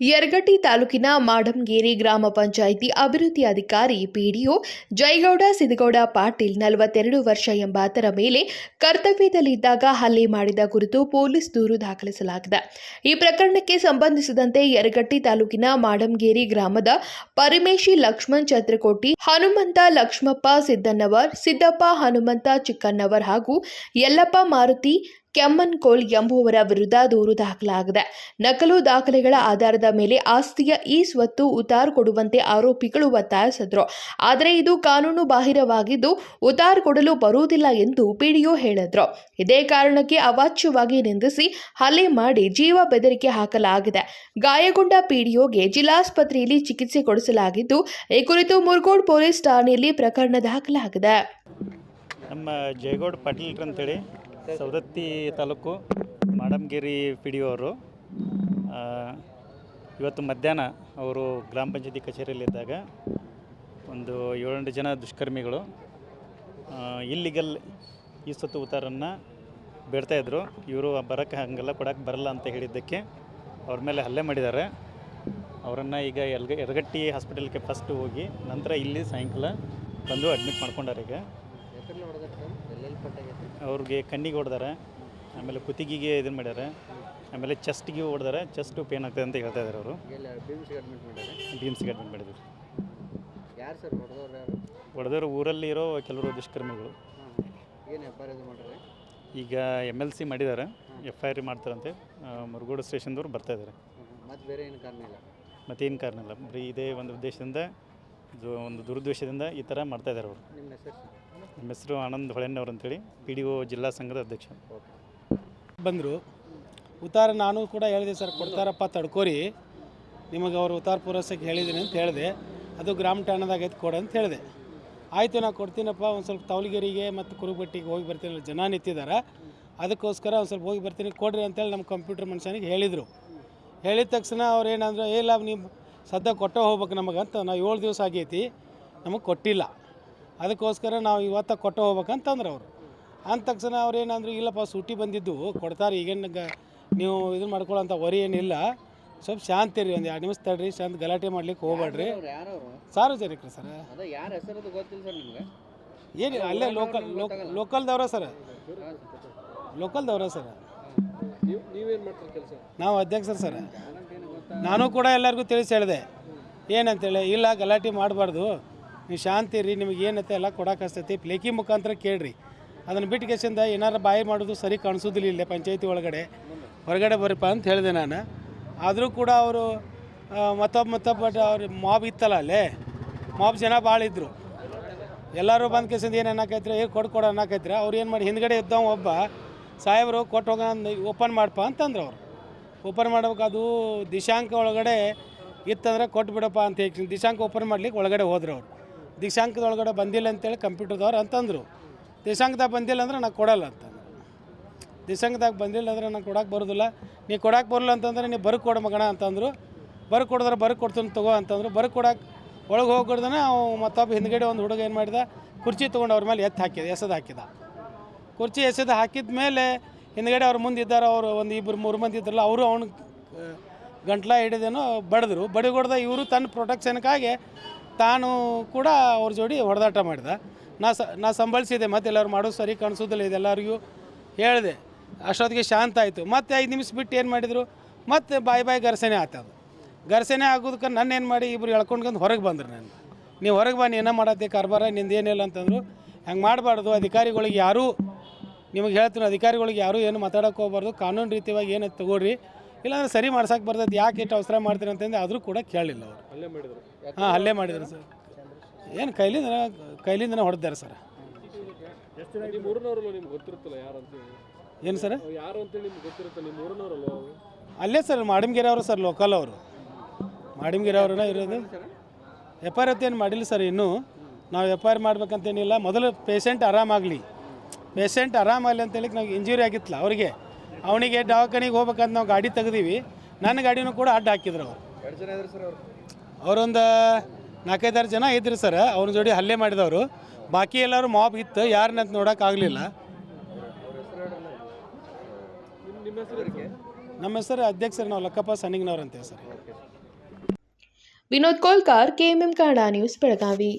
ಯರಗಟ್ಟಿ ತಾಲೂಕಿನ ಮಾಡಂಗೇರಿ ಗ್ರಾಮ ಪಂಚಾಯಿತಿ ಅಭಿವೃದ್ಧಿ ಅಧಿಕಾರಿ ಪಿಡಿಒ ಜೈಗೌಡ ಸಿದ್ದಗೌಡ ಪಾಟೀಲ್ ನಲವತ್ತೆರಡು ವರ್ಷ ಎಂಬಾತರ ಮೇಲೆ ಕರ್ತವ್ಯದಲ್ಲಿದ್ದಾಗ ಹಲ್ಲೆ ಮಾಡಿದ ಕುರಿತು ಪೊಲೀಸ್ ದೂರು ದಾಖಲಿಸಲಾಗಿದೆ. ಈ ಪ್ರಕರಣಕ್ಕೆ ಸಂಬಂಧಿಸಿದಂತೆ ಯರಗಟ್ಟಿ ತಾಲೂಕಿನ ಮಾಡಂಗೇರಿ ಗ್ರಾಮದ ಪರಮೇಶಿ ಲಕ್ಷ್ಮಣ್ ಚತ್ರಕೋಟಿ ಹನುಮಂತ ಲಕ್ಷ್ಮಪ್ಪ ಸಿದ್ದನ್ನವರ್ ಸಿದ್ದಪ್ಪ ಹನುಮಂತ ಚಿಕ್ಕನ್ನವರ್ ಹಾಗೂ ಯಲ್ಲಪ್ಪ ಮಾರುತಿ ಕೆಮ್ಮನ್ಕೋಲ್ ಎಂಬುವರ ವಿರುದ್ಧ ದೂರು ದಾಖಲಾಗಿದೆ. ನಕಲು ದಾಖಲೆಗಳ ಆಧಾರದ ಮೇಲೆ ಆಸ್ತಿಯ ಈ ಸ್ವತ್ತು ಉತಾರ್ ಕೊಡುವಂತೆ ಆರೋಪಿಗಳು ಒತ್ತಾಯಿಸಿದ್ರು. ಆದರೆ ಇದು ಕಾನೂನು ಬಾಹಿರವಾಗಿದ್ದು, ಉತಾರ್ ಕೊಡಲು ಬರುವುದಿಲ್ಲ ಎಂದು ಪಿಡಿಒ ಹೇಳಿದ್ರು. ಇದೇ ಕಾರಣಕ್ಕೆ ಅವಾಚ್ಯವಾಗಿ ನಿಂದಿಸಿ ಹಲ್ಲೆ ಮಾಡಿ ಜೀವ ಬೆದರಿಕೆ ಹಾಕಲಾಗಿದೆ. ಗಾಯಗೊಂಡ ಪಿಡಿಒಗೆ ಜಿಲ್ಲಾಸ್ಪತ್ರೆಯಲ್ಲಿ ಚಿಕಿತ್ಸೆ ಕೊಡಿಸಲಾಗಿದ್ದು, ಈ ಕುರಿತು ಮುರ್ಗೋಡ್ ಪೊಲೀಸ್ ಠಾಣೆಯಲ್ಲಿ ಪ್ರಕರಣ ದಾಖಲಾಗಿದೆ. ನಮ್ಮ ಜಯಗೌಡ ಅಂತೇಳಿ. ಸವದತ್ತಿ ತಾಲೂಕು ಮಾಡಂಗೇರಿ ಪಿ ಡಿ ಅವರು ಇವತ್ತು ಮಧ್ಯಾಹ್ನ ಅವರು ಗ್ರಾಮ ಪಂಚಾಯತಿ ಕಚೇರಿಯಲ್ಲಿದ್ದಾಗ ಒಂದು ಏಳೆಂಟು ಜನ ದುಷ್ಕರ್ಮಿಗಳು ಇಲ್ಲಿಗಲ್ ಈ ಸತ್ತು ಉತ್ತಾರನ್ನು ಬೇಡ್ತಾಯಿದ್ರು ಇವರು ಬರೋಕ್ಕೆ ಹಂಗೆಲ್ಲ ಕೊಡೋಕ್ಕೆ ಬರಲ್ಲ ಅಂತ ಹೇಳಿದ್ದಕ್ಕೆ ಅವ್ರ ಮೇಲೆ ಹಲ್ಲೆ ಮಾಡಿದ್ದಾರೆ. ಅವರನ್ನು ಈಗ ಎಲ್ಗ, ಎರಗಟ್ಟಿ ಹಾಸ್ಪಿಟಲ್ಗೆ ಫಸ್ಟ್ ಹೋಗಿ ನಂತರ ಇಲ್ಲಿ ಸಾಯಂಕಾಲ ಬಂದು ಅಡ್ಮಿಟ್ ಮಾಡ್ಕೊಂಡಾರೆ ಅವ್ರಿಗೆ ಕಣ್ಣಿಗೆ ಹೊಡೆದಾರೆ ಆಮೇಲೆ ಕುತ್ತಿಗೆಗೆ ಇದನ್ನು ಮಾಡ್ಯಾರೆ ಆಮೇಲೆ ಚೆಸ್ಟ್ಗೆ ಹೊಡೆದಾರೆ ಚೆಸ್ಟು ಪೇನ್ ಆಗ್ತದೆ ಅಂತ ಹೇಳ್ತಾ ಇದ್ದಾರೆ ಅವರು. ಬಿಮ್ಸ್ಗೆ ಅಡ್ಮಿಟ್ ಮಾಡಿದ್ರು. ಯಾರು ಸರ್ ಹೊಡೆದವ್ರು ಊರಲ್ಲಿ ಇರೋ ಕೆಲವರು ದುಷ್ಕರ್ಮಿಗಳು. ಈಗ ಎಂ ಎಲ್ ಸಿ ಮಾಡಿದ್ದಾರೆ ಎಫ್ ಐ ಆರ್ ಮಾಡ್ತಾರಂತೆ ಮುರುಗೋಡು ಸ್ಟೇಷನ್ದವ್ರು ಬರ್ತಾ ಇದ್ದಾರೆ. ಮತ್ತು ಬೇರೆ ಏನು ಕಾರಣ ಇಲ್ಲ? ಮತ್ತೇನು ಕಾರಣ ಇಲ್ಲ. ಬರೀ ಇದೇ ಒಂದು ಉದ್ದೇಶದಿಂದ ಇದು ಒಂದು ದುರುದ್ದೇಶದಿಂದ ಈ ಥರ ಮಾಡ್ತಾ ಇದ್ದಾರೆ ಅವರು. ನಿಮ್ಮ ಹೆಸರು ನಮ್ಮ ಹೆಸರು ಆನಂದ್ ಹೊಳೆಣ್ಣವ್ರು ಅಂತೇಳಿ ಪಿ ಡಿ ಒ ಜಿಲ್ಲಾ ಸಂಘದ ಅಧ್ಯಕ್ಷ. ಬಂದರು. ಉತ್ತಾರ ನಾನು ಕೂಡ ಹೇಳಿದೆ ಸರ್ ಕೊಡ್ತಾರಪ್ಪ ತಡ್ಕೋರಿ. ನಿಮಗೆ ಅವರು ಉತ್ತಾರ ಪೂರೈಸಕ್ಕೆ ಹೇಳಿದ್ದೀನಿ ಅಂತ ಹೇಳಿದೆ. ಅದು ಗ್ರಾಮ ಠಾಣದಾಗ ಎತ್ತು ಕೊಡು ಅಂತ ಹೇಳಿದೆ. ಆಯಿತು ನಾ ಕೊಡ್ತೀನಪ್ಪ ಒಂದು ಸ್ವಲ್ಪ ತವಲಿಗೆರಿಗೆ ಮತ್ತು ಕುರುಬಟ್ಟಿಗೆ ಹೋಗಿ ಬರ್ತೀನಿ. ಜನ ನಿಂತಿದ್ದಾರೆ ಅದಕ್ಕೋಸ್ಕರ ಒಂದು ಸ್ವಲ್ಪ ಹೋಗಿ ಬರ್ತೀನಿ. ಕೊಡ್ರಿ ಅಂತೇಳಿ ನಮ್ಮ ಕಂಪ್ಯೂಟರ್ ಮನುಷ್ಯನಿಗೆ ಹೇಳಿದರು. ಹೇಳಿದ ತಕ್ಷಣ ಅವ್ರು ಏನಂದ್ರೆ ಏ ಇಲ್ಲ ನೀವು ಸದ್ಯ ಕೊಟ್ಟೆ ಹೋಗ್ಬೇಕು ನಮಗಂತ ಅಂತ ನಾವು ಏಳು ದಿವಸ ಆಗೈತಿ ನಮಗೆ ಕೊಟ್ಟಿಲ್ಲ. ಅದಕ್ಕೋಸ್ಕರ ನಾವು ಇವತ್ತ ಕೊಟ್ಟೆ ಹೋಗ್ಬೇಕಂತಂದ್ರೆ ಅವರು. ಅಂದ ತಕ್ಷಣ ಅವ್ರು ಏನಂದ್ರು ಇಲ್ಲಪ್ಪ ಸೂಟಿ ಬಂದಿದ್ದು ಕೊಡ್ತಾರೆ ಈಗೇನು ಗ ನೀವು ಇದು ಮಾಡ್ಕೊಳ್ಳೋಂಥ ವರಿ ಏನಿಲ್ಲ. ಸ್ವಲ್ಪ ಶಾಂತಿ ರೀ ಒಂದು ಎರಡು ನಿಮಿಷ ತಡ್ರಿ ಶಾಂತ ಗಲಾಟೆ ಮಾಡ್ಲಿಕ್ಕೆ ಹೋಗ್ಬೇಡ್ರಿ. ಸಾರ್ವಜನಿಕರು ಸರ್ ಏನಿಲ್ಲ ಯಾರ ಹೆಸರದು ಗೊತ್ತಿಲ್ಲ ಸರ್ ನಿಮ್ಗೆ? ಏನು ಅಲ್ಲೇ ಲೋಕಲ್ ಲೋಕಲ್ದವ್ರ ಸರ್. ಲೋಕಲ್ದವ್ರ ಸರ್. ನೀವು ನೀವೇನು ಮಾಡ್ತೀರಿ ಕೆಲಸ ನಾವು ಅಧ್ಯಕ್ಷರು ಸರ್. ನಾನು ಕೂಡ ಎಲ್ಲರಿಗೂ ತಿಳಿಸಿ ಹೇಳಿದೆ. ಏನಂತೇಳಿ, ಇಲ್ಲ, ಗಲಾಟೆ ಮಾಡಬಾರ್ದು. ನೀವು ಶಾಂತಿ ರೀ ನಿಮಗೆ ಏನತ್ತೆ ಎಲ್ಲ ಕೊಡಕ್ಕೆ ಹಸ್ತೈತಿ. ಪ್ಲೇಕಿ ಮುಖಾಂತರ ಕೇಳ್ರಿ. ಅದನ್ನು ಬಿಟ್ಟು ಕೇಸಿಂದ ಏನಾರು ಬಾಯಿ ಮಾಡೋದು ಸರಿ ಕಾಣಿಸೋದಿಲ್ಲ ಇಲ್ಲೇ ಪಂಚಾಯತಿ ಒಳಗಡೆ. ಹೊರಗಡೆ ಬರ್ರಿಪ್ಪ ಅಂತ ಹೇಳಿದೆ ನಾನು. ಆದರೂ ಕೂಡ ಅವರು ಮತ್ತೊಬ್ಬ ಮತ್ತೊಬ್ಬ ಅವ್ರ ಮಾಬ್ ಇತ್ತಲ್ಲ ಅಲ್ಲೇ. ಮಾಬ್ ಜನ ಭಾಳ ಇದ್ದರು ಎಲ್ಲರೂ ಬಂದು ಕೇಸಿಂದ ಏನು ಅನ್ನಕೈತ್ರಿ? ಏ, ಕೊಡು ಕೊಡು ಅನ್ನಕೈತ್ರಿ. ಅವ್ರು ಏನು ಮಾಡಿ ಹಿಂದ್ಗಡೆ ಇದ್ದವ ಒಬ್ಬ, ಸಾಹೇಬರು ಕೊಟ್ಟು ಹೋಗ ಓಪನ್ ಮಾಡಪ್ಪ ಅಂತಂದ್ರು ಅವರು. ಓಪನ್ ಮಾಡಬೇಕು, ಅದು ದಿಶಾಂಕ ಒಳಗಡೆ ಇತ್ತಂದ್ರೆ ಕೊಟ್ಟು ಬಿಡಪ್ಪ ಅಂತ ಹೇಳಿ ದಿಶಾಂಕ ಓಪನ್ ಮಾಡ್ಲಿಕ್ಕೆ ಒಳಗಡೆ ಹೋದ್ರು ಅವ್ರು. ದಿಶಾಂಕದ ಒಳಗಡೆ ಬಂದಿಲ್ಲ ಅಂತೇಳಿ ಕಂಪ್ಯೂಟರ್ದವ್ರು ಅಂತಂದರು. ದಿಶಾಂಕದಾಗ ಬಂದಿಲ್ಲ ಅಂದ್ರೆ ನಾನು ಕೊಡಲ್ಲ ಅಂತಂದ್ರು ದಿಶಾಂಕದಾಗ ಬಂದಿಲ್ಲ ಅಂದ್ರೆ ನಾನು ಕೊಡಕ್ಕೆ ಬರೋದಿಲ್ಲ. ನೀ ಕೊಡಕ್ಕೆ ಬರಲ್ಲ ಅಂತಂದ್ರೆ ನೀ ಬರ್ಕ್ ಕೊಡು ಮಗಣ ಅಂತಂದರು. ಬರ್ಕ್ ಕೊಡಿದ್ರೆ ಬರ್ಕ್ ಕೊಡ್ತೀನಿ ತಗೋ ಅಂತಂದ್ರು. ಬರ್ಕ್ ಕೊಡಕ್ಕೆ ಒಳಗೆ ಹೋಗ್ಬಿಡ್ದೇ ಅವು ಮತ್ತೊಬ್ಬ ಹಿಂದ್ಗಡೆ ಒಂದು ಹುಡುಗ ಏನು ಮಾಡಿದ, ಕುರ್ಚಿ ತೊಗೊಂಡು ಅವ್ರ ಮೇಲೆ ಎತ್ತು ಹಾಕಿದ, ಎಸೆದು ಹಾಕಿದ. ಕುರ್ಚಿ ಎಸೆದು ಹಾಕಿದ ಮೇಲೆ ಹಿಂದ್ಗಡೆ ಅವ್ರ ಮುಂದೆ ಇದ್ದಾರೆ, ಅವರು ಒಂದು ಇಬ್ಬರು ಮೂರು ಮಂದಿ ಇದ್ರಲ್ಲ, ಅವರು ಅವನು ಗಂಟ್ಲ ಹಿಡಿದೇನೋ ಬಡಿದ್ರು. ಬಡಿಗೊಡ್ದ ಇವರು ತನ್ನ ಪ್ರೊಟೆಕ್ಷನ್ಕಾಗಿ ತಾನು ಕೂಡ ಅವ್ರ ಜೋಡಿ ಹೊಡೆದಾಟ ಮಾಡಿದ. ನಾ ಸ, ನಾ ಸಂಭಳಿಸಿದೆ ಮತ್ತೆ ಎಲ್ಲರೂ ಮಾಡೋದು ಸರಿ ಕಾಣಿಸೋದಿಲ್ಲ ಇದೆಲ್ಲರಿಗೂ ಹೇಳಿದೆ. ಅಷ್ಟೊತ್ತಿಗೆ ಶಾಂತ ಆಯಿತು. ಮತ್ತೆ ಐದು ನಿಮಿಷ ಬಿಟ್ಟು ಏನು ಮಾಡಿದರು? ಮತ್ತೆ ಬಾಯಿ ಬಾಯ್ ಘರ್ಷಣೆ ಆತದು ಘರ್ಷಣೆ ಆಗೋದಕ್ಕೆ ನನ್ನ ಏನು ಮಾಡಿ ಇಬ್ರು ಎಳ್ಕೊಂಡ್ಕೊಂಡು ಹೊರಗೆ ಬಂದರು ನಾನು. ನೀವು ಹೊರಗೆ ಬಾ ನೀನು ಮಾಡತ್ತೆ, ಕಾರ್ಬಾರ ನಿಂದೇನಿಲ್ಲ ಅಂತಂದರು. ಹಂಗೆ ಮಾಡಬಾರ್ದು, ಅಧಿಕಾರಿಗಳಿಗೆ ಯಾರೂ ನಿಮಗೆ ಹೇಳ್ತೀನಿ ಅಧಿಕಾರಿಗಳಿಗೆ ಯಾರೂ ಏನು ಮಾತಾಡೋಕೆ ಹೋಗ್ಬಾರ್ದು. ಕಾನೂನು ರೀತಿಯಾಗಿ ಏನು ತಗೊಳ್ರಿ. ಇಲ್ಲಾಂದ್ರೆ ಸರಿ ಮಾಡ್ಸಕ್ಕೆ ಬರ್ತದೆ ಯಾಕೆ ಇಟ್ಟು ಅವಸರ ಮಾಡ್ತೀರಿ ಅಂತಂದು ಆದರೂ ಕೂಡ ಕೇಳಲಿಲ್ಲ ಅವರು. ಹಾಂ ಹಲ್ಲೆ ಮಾಡಿದ್ರು ಸರ್. ಏನು ಕೈಲಿಂದ ಕೈಲಿಂದನೇ ಹೊಡೆದಾರೆ ಸರ್? ಏನು ಸರ್? ಅಲ್ಲೇ ಸರ್ ಮಾಡಿಮ್ಗೆರೆ ಅವರು ಸರ್ ಲೋಕಲ್ ಅವರು. ಮಾಡಿಮ್ಗೆರೆ ಅವ್ರನ್ನ ಇರೋದು. ಎಫ್ ಐ ಆರ್ ಏನು ಮಾಡಿಲ್ಲ ಸರ್ ಇನ್ನೂ. ನಾವು ಎಫ್ ಐ ಆರ್ ಮಾಡ್ಬೇಕಂತೇನಿಲ್ಲ. ಮೊದಲು ಪೇಷಂಟ್ ಆರಾಮಾಗಲಿ. ಪೇಷಂಟ್ ಆರಾಮಲ್ಲಿ ಅಂತೇಳಿ ನಾವು ಇಂಜುರಿ ಆಗಿತ್ತಲ್ಲ ಅವರಿಗೆ. ಅವನಿಗೆ ದವಾಖಾನಿಗೆ ಹೋಗ್ಬೇಕಂತ ನಾವು ಗಾಡಿ ತೆಗ್ದೀವಿ. ನನ್ನ ಗಾಡಿನೂ ಕೂಡ ಅಡ್ಡ ಹಾಕಿದ್ರು ಅವರು. ಎರಡು ಜನ ಇದ್ರು ಸರ್ ಅವರು? ಅವರೊಂದು ನಾಲ್ಕೈದಾರು ಜನ ಇದ್ರು ಸರ್. ಅವ್ರ ಜೋಡಿ ಹಲ್ಲೆ ಮಾಡಿದವರು. ಬಾಕಿ ಎಲ್ಲರೂ ಮಾಬ್ ಇತ್ತು. ಯಾರನ್ನಂತ ನೋಡೋಕ್ಕಾಗಲಿಲ್ಲ ನಿಮ್ಮ ನಿಮ್ಮ ಹೆಸರು ನಮ್ಮ ಹೆಸರು ಅಧ್ಯಕ್ಷರು ನಾವು ಲಕ್ಕಪ್ಪ ಸನಿಗ್ನವ್ರು ಅಂತೇವೆ sir. Vinod Kolkar KMM Kannada news Belagavi.